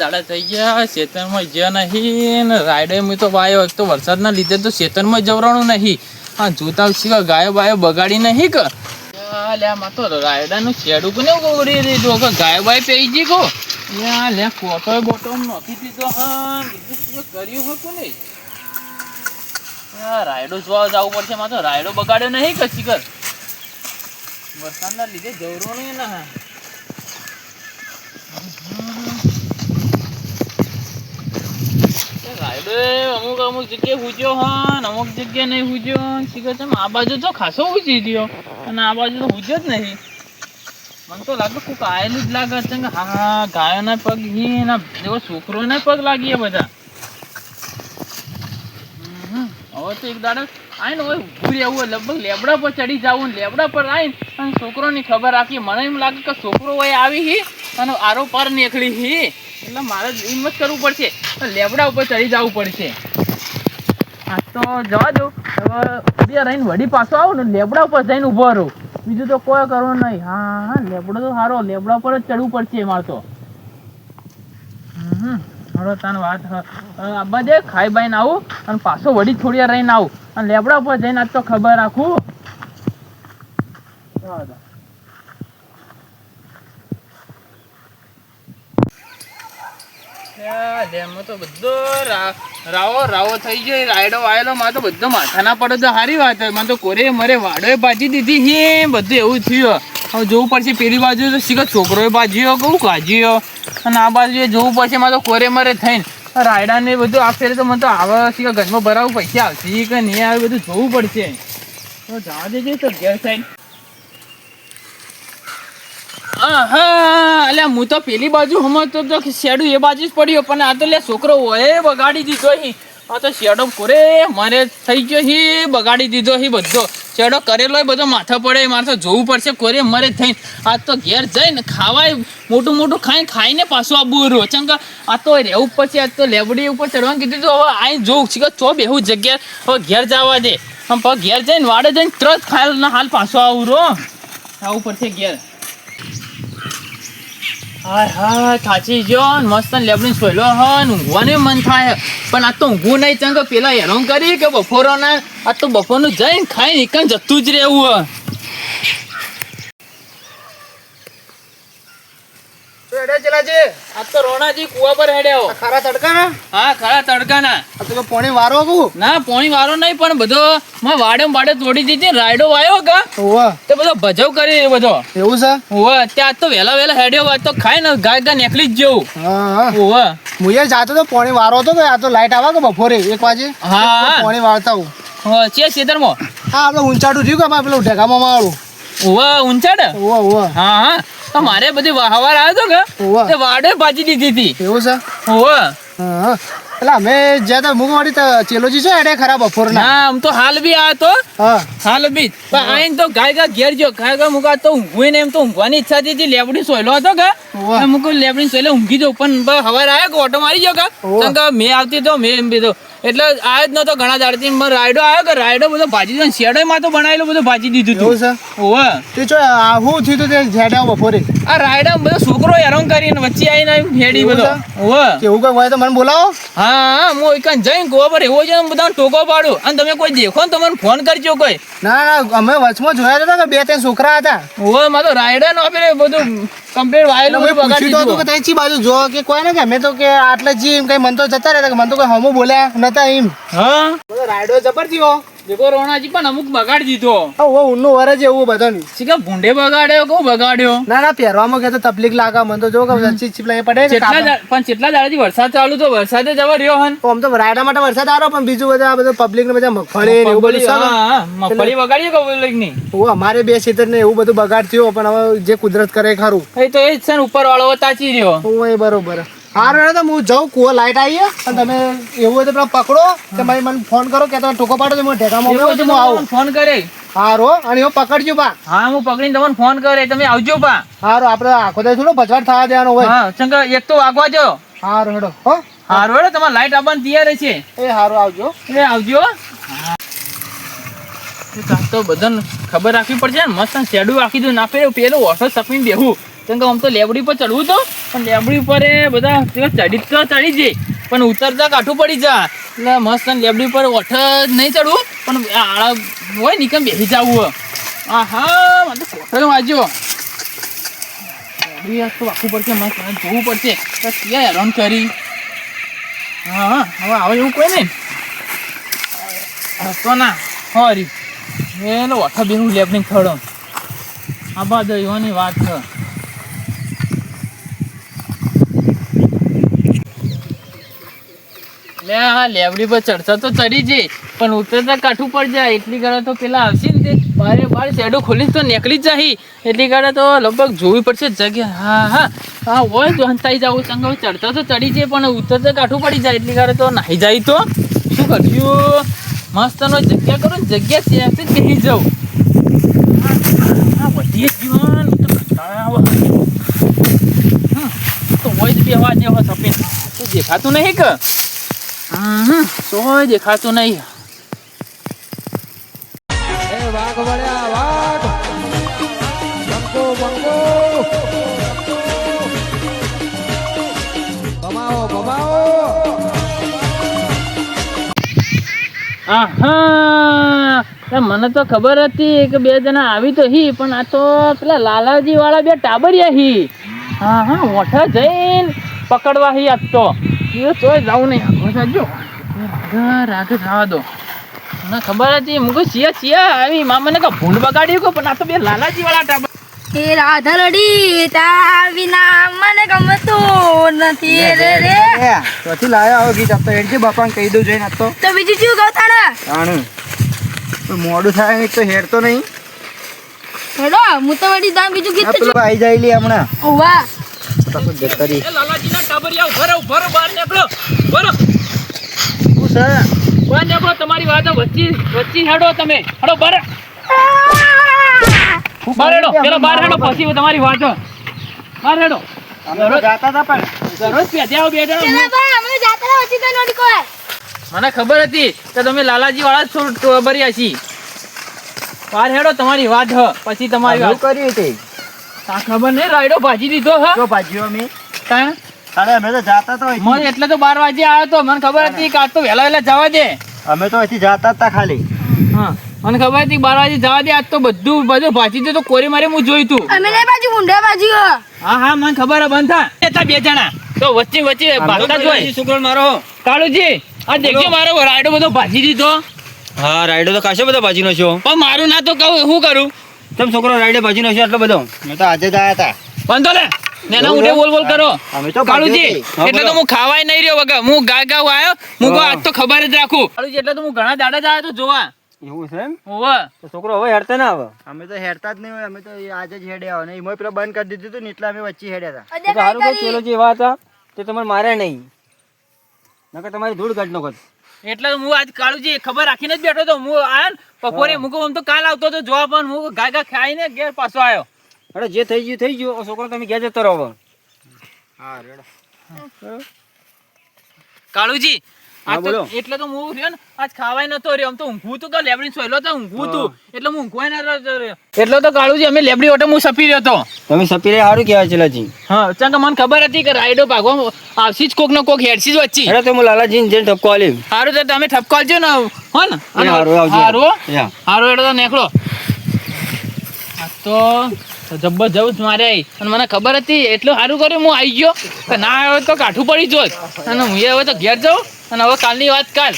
દાડા થઈ ગયા શેતરમાં જ્યાં નહીં ને રાયડે મેં તો વાયો તો વરસાદના લીધે તો શેતરમાં જવરાણું નહીં. હા જોતા શીખા ગાયો બાયો બગાડી નહીં કે? લ્યા તો રાયડાનું શેડું કોને ઉગડી દીધું કે ગાયો બાય પેઈ ગઈ કો? યા લે ફોટો બોટો નોખી દીધો, હા કર્યું હતું આ રાયડો જોવા જવું પડશે માં રાયડો બગાડ્યો નહીં કે, શીખર? વરસાદના લીધે જવરાણું ના રાયડો અમુક લાગે લાગે પગ લાગીએ બધા. હવે તો એક દાડો આઈને હોય ઊભું રહેવું લગભગ લેબડા પર ચડી જવું, લેબડા પર આવીને અને છોકરોની ખબર રાખી મને એમ લાગે કે છોકરો હોય આવી હી અને આરો પર નીકળી હી. એટલે મારે હિંમત કરવું પડશે. લેબડા ઉપર ચડી જવું પડશે. હા, તો જવા દો. હવે બે રહીને વડી પાછો આવો ને લેબડા ઉપર જઈને ઊભો રહું. બીજું તો કોઈ કરવું નહીં. હા હા, લેબડો તો સારો લેબડા પર જ ચડવું પડશે મારે તો. હળો તાન વાત હ. જે આબા દે ખાઈ બાઈને આવું અને પાછો વડી થોડી રહીને આવું. અને લેબડા ઉપર જઈને આજ તો ખબર રાખું. જવા લેમાં તો બધો રાવો રાવો થઈ ગયો રાયડો વાયેલો માં તો બધો માથાના પડે તો સારી વાત હોય તો કોરે મરે વાડોએ ભાજી દીધી હે. બધું એવું થયું. હવે જોવું પડશે પેલી બાજુ તો શીખો છોકરોએ ભાજ્યો કેવું કાજ્યો અને આ બાજુ એ જોવું પડશે માં કોરે મરે થઈને. રાયડાને બધું આ ફેરે તો મને તો આવે શીખર ઘરમાં ભરાવું, પૈસા આવશે કે નહીં આવે બધું જોવું પડશે. તો જવા દેજે તો ઘેર સાઈડ અલ્યા, હું તો પેલી બાજુ સમજતો તો કે શેડું એ બાજુ જ પડ્યો, પણ આ તો લે છોકરો હોય બગાડી દીધો હી. આ તો શેડો કોરે, મારે થઈ ગયો હી, બગાડી દીધો હી બધો. શેડો કરેલો બધો માથા પડે, મારે તો જોવું પડશે, કોરે મરે થઈને. આ તો ઘેર જઈને ખાવાય, મોટું મોટું ખાઈને ખાઈને પાછું આબુ રોચંગ આ તો રહેવું પછી આ તો લેબડી ઉપર ચડવાનું કીધું તો, હવે આઈ જોઉં છે કે ચો બેહું જગ્યા હવે ઘેર જવા દે. આમ ઘેર જઈને વાડે જઈને ત્રણ ખાયલ ના, હાલ પાછો આવું રો આવું પડશે ઘેર. હાય હાય થાચી ગયો મસ્ત લેબડી સોયલો હન, ઊંઘવાને મન થાય. પણ આ તો ઊંઘું નહીં, ચંગ, પેલા હેરાન કરી કે બપોરોના, આ તો બપોરનું જઈને ખાઈ નીકળ જતું જ રહેવું તો રોણાજી કુવા પર હેડ્યો ખારા તડકા હા ખરા તડકાના. આ તો પોણી વારો કું ના પોણી વારો નહીં પણ બધો માં વાડે વાડે તોડી દીધી. રાયડો વાયો કા? તે બધો ભજવ કરી બધો. એવું છે? હોવે ત્યાં તો વેલા વેલા હેડ્યો હોય તો ખાય ને ગાય ગાય નીકળી જ જેવું. હા હોવે. હું યાર જાતો તો પોણી વારો હતો આ તો લાઈટ આવે કે બપોરે એક વાગે? હા પોણી વાળતા હું હો, છે ખેતરમાં? હા આપણે ઊંચાડું થયું કે પેલું ઢેકામાં વાળું? ઓવા ઊંચાડ? હોવા હોવા. હા હા. તો મારે બધી વાહવાર આવ્યો હતો કે વાડે ભાજી દીધી હતી. એવું છે? ઓવા હા. હા એટલે અમે જ્યાં તો તો ચેલોજી છે એડે ખરાબ બપોરના. ના આમ તો હાલ બી તો. હાલ બી. પણ આઈને તો ગાય ગા ઘેર જો ગાય ગા મુકા તો ઊંઘવું ને એમ તો ઊંઘવાની ઈચ્છા હતી તે. લેબડી સોયલો હતો કે. હોવા. મુકો લેબડી સોયલો ઊંઘી જાઉં. પણ હવાર આવ્યો કે ઓટો મારી ગયો કે. હોવા. મેં આવતી તો મેં એમ બીધો એટલે આવ્યો જ નતો ઘણા દાડથી રાયડો આવ્યો કે રાયડો બધો ભાજી દીધો શેડો માં તો બનાવેલો બધું ભાજી દીધું એવું હતું છે? ઓવે. તે જો આ હું થયું હતું તે ઝેડા બપોરે? આ રાયડા બધો છોકરો હેરાન કરીને વચ્ચે આવીને ફેડી બધો. ઓવે. કેવું કઈ હોય તો મને બોલાવો. હા હા એક જઈને ગો પર એવો છે બધા ટોકો પાડું. અને તમે કોઈ દેખો ને તમને ફોન કરજો કોઈ. ના ના અમે વચમાં જોયા હતા કે બે ત્રણ છોકરા હતા. ઓવે મારો તો રાયડા નો આપેલું બધું કમ્પ્લીટ વાયેલું મેં પૂછ્યું તો કે તઈ ચી બાજુ જો કે કોઈ ને કે? મે તો કે આટલે જી એમ કઈ મન તો જતા રહેતા કે મન તો કોઈ હમો બોલ્યા નતા એમ. હા? રાયડો જબર થયો દેખો રોણાજી પણ અમુક બગાડી દીધો. ઓ ઊનનું વરજ એવું બધાનું. શીખા ભૂંડે બગાડ્યો કહું બગાડ્યો? ના ના પહેરવામાં કે તો તકલીફ લાગે મને તો જો કે ચીજ ચીપલા પડે કેટલા પણ કેટલા દાડાથી વરસાદ ચાલુ તો વરસાદે જવા રહ્યો હન. તો આમ તો રાયડા માટે વરસાદ આવ્યો પણ બીજું બધા આ બધા પબ્લિક ને બધા મગફળી ને એવું બધું હા, મગફળી બગાડી કે પબ્લિકની? ઓ અમારે બે ક્ષેત્ર ને એવું બધું બગાડ થયો પણ હવે જે કુદરત કરે ખારું. એ તો એ જ છે ને ઉપર વાળો તાચી રહ્યો. ઓ એ બરોબર. હારું તો હું જાઉં કુવો લાઈટ આવી અને તમે એવું હોય તો પેલા પકડો કે મને ફોન કરો કે તમે ટોકો પાડો હું ઢેકામાં હું આવું. ફોન કરે. હારો અને એવો પકડજો બા. હા હું પકડીને તમને ફોન કરે. તમે આવજો પા હારો આપણે આખો દે થોડો ભજવાટ થવા દેવાનો હોય. હા ચંગા એક તો વાગવા જો હારો હેડો હો. હારું હેડો તમારે લાઈટ આવવાની તૈયાર છે એ હારું આવજો. એ આવજો. તો બધાને ખબર રાખવી પડશે ને મસ્ત શેડું રાખી દઉં ના પેલું ઓછો ઓટો સપીને બેહું. કેમ કે આમ તો લેબડી પર ચડવું તો, પણ લેબડી ઉપર એ બધા ચડી તો ચડી જાય, પણ ઉતરતા કાઠું પડી જા એટલે મસ્ત લેબડી પર ઓઠ નહીં ચડવું, પણ આ આળા હોય ને કેમ બેસી જવું હા હા મને કોઠો વાંચ્યો. લેબડી તો વાંકવું પડશે મસ્ત જોવું પડશે. ક્યાં હેરાન કરી? હા હા, હવે આવે એવું કોઈ નહીં. રસ્તો ના હોરી એનો ઓઠા બેનું લેબડી થડો. આ બાદ એવાની વાત છે. લે હા લેબડી પર ચડતા તો ચડી જઈ પણ ઉતરતા કાઠું પડી જાય, એટલી ગાળા તો પેલા આવશે ને તે. બારે બાર શેડો ખોલી તો નીકળી જ જાય એટલી ગાળા તો લગભગ જોવી પડશે જગ્યા. હા હા. હા, હોય તો હંતાઈ જાવ સંગ ચડતા તો ચડી જાય પણ ઉતરતા કાઠું પડી જાય, એટલી ગાળા તો નાહી જાય તો. શું કર્યું મસ્ત નો જગ્યા કરો, જગ્યા જ બેસી જાઉં. વધીએ જીવન તો કંટાળો તો હોય જ બેહવા જેવો સફેદ તો દેખાતું નહીં કે? તોય દેખાતું નહીં. એ વાઘ વળ્યા વાઘ. બંકો બંકો. ભમાવો ભમાવો. આહા મને તો ખબર હતી કે બે જણા આવી તો હી પણ આ તો પેલા લાલાજી વાળા બે ટાબરિયા હી. હા હા મોઠા જઈને પકડવા હી આજ તો. એ તોય જાવું નહીં. આખો સાજો રાગ રાગ થવા દો. મને ખબર હતી. મુકો સિયા સિયા આવી મામાને કે ભૂંડ બગાડ્યું કે? પણ આ તો બે લાલાજી વાળા ટાબર હે રાધા રડી તા વિના મને ગમતું નથી. રે રે. ત્યાંથી લાયા આવો ગીત. આપતો હેડજે બાપાને કહી દઉં જઈને આપતો તો. બીજું શું કહું તાણે? મોડું થાય એક તો હેરતો નહીં. હેડો હું તો વળી દામ બીજું ગીત છું આવી જાય લી હમણાં. ઓવા. રહી એ ઊભા રહો ઊભા રહો બહાર નીકળો ઊભા રહો. શું છે? બહાર નીકળો તમારી વાતો વચ્ચે વચ્ચે હેડો તમે. હેડો બહાર. બહાર હેડો પેલો બહાર હેડો પછી તમારી વાતો. બહાર હેડો. અમે તો જાતા હતા પણ. દરરોજ પેધે આવો બે જણા. ચલા બા અમે જાતા રહો પછી તો નોડી કોઈ. મને ખબર હતી કે તમે લાલાજી વાળા જ છો બહાર હેડો તમારી વાત હ પછી તમારી વાત. કરી હતી. ખબર નહીં રાયડો ભાજી દીધો હ. ભાજીઓ અમે. કાં? અરે અમે તો જાતા તો મને એટલે તો બાર વાગે આવ્યો તો. મને ખબર હતી કે આજ તો વહેલા વહેલા જવા દે. અમે તો અહીંથી જાતા હતા ખાલી. હા. મને ખબર હતી બાર વાગે જવા દે. આજ તો બધું બધું ભાજી દે તો કોરી મારે હું જોયું તું. અમે ને બાજુ મુંડા બાજુ. હા હા મને ખબર હે બંધ થા. બે જણા. તો વચ્ચે વચ્ચે ભાગતા જ હોય. મારો. કાળુજી આ દેખજો મારો રાયડો બધો ભાજી દીધો. હા રાઈડો તો કાશે બધો ભાજીનો છો પણ મારું ના તો કહું શું કરું? તમ છોકરો રાઈડે ભાજીનો છે આટલો બધો? મેં તો આજે જ આયા હતા બંધો લે. નેના ઉડે બોલ બોલ કરો. અમે તો કાળુજી એટલે તો હું ખાવાય નહીં રહ્યો વગર. હું ગા ગા આવ્યો હું કહું આજ તો ખબર જ રાખું. કાળુજી એટલે તો હું ઘણા દાડા જ આવ્યો તો જોવા. એવું છે એમ? હોવે. છોકરો હવે હેડતા ના આવે અમે તો હેડતા જ નહીં હોય અમે તો આજે જ હેડ્યા હોય. એમાં પેલા બંધ કરી દીધું હતું ને એટલે અમે વચ્ચે હેડ્યા હતા. તો સારું કે પેલો જે એવા હતા તે તમારે માર્યા નહીં. નકર તમારી ધૂળ કાઢ નાખો એટલે હું આજ કાળુજી ખબર રાખીને જ બેઠો તો હું આયો બપોરે મૂકો આમ તો કાલ આવતો તો જોવા પણ હું ગા ગા ખાઈને ઘેર પાછો આવ્યો અરે જે થઈ ગયું થઈ ગયું. છોકરો તમે ગયા જતો રહો હા રેડો. કાળુજી. એટલે તો હું રહ્યો ને આજ ખાવાય નતો રહ્યો. આમ તો ઊંઘું તું લેબડી સોયલો તો ઊંઘું તું. એટલે હું ઊંઘવાય ના રહ્યો રહ્યો. એટલે તો કાળુજી અમે લેબડી ઓટો હું સપી રહ્યો તો. તમે સપીરે સારું કહેવાય ચલાજી હા ચાલ કે મને ખબર હતી કે રાઈડો ભાગવા આવશી જ કોક નો કોક હેડસી જ વચ્ચે. અરે તો હું લાલાજીને જઈને ઠપકો આલી. સારું તો તમે ઠપકો આલજો ને હો ને. સારું હારું, આવજો. હારું યા. એટલે તો નીકળો. આ તો જબરજસ્ત મારે આઈ. અને મને ખબર હતી, એટલું સારું કર્યું, હું આવી ગયો. ના આવ્યો તો કાઠું પડી જોત. અને હું હવે તો ઘેર જાઉં. અને હવે કાલની વાત કાલ.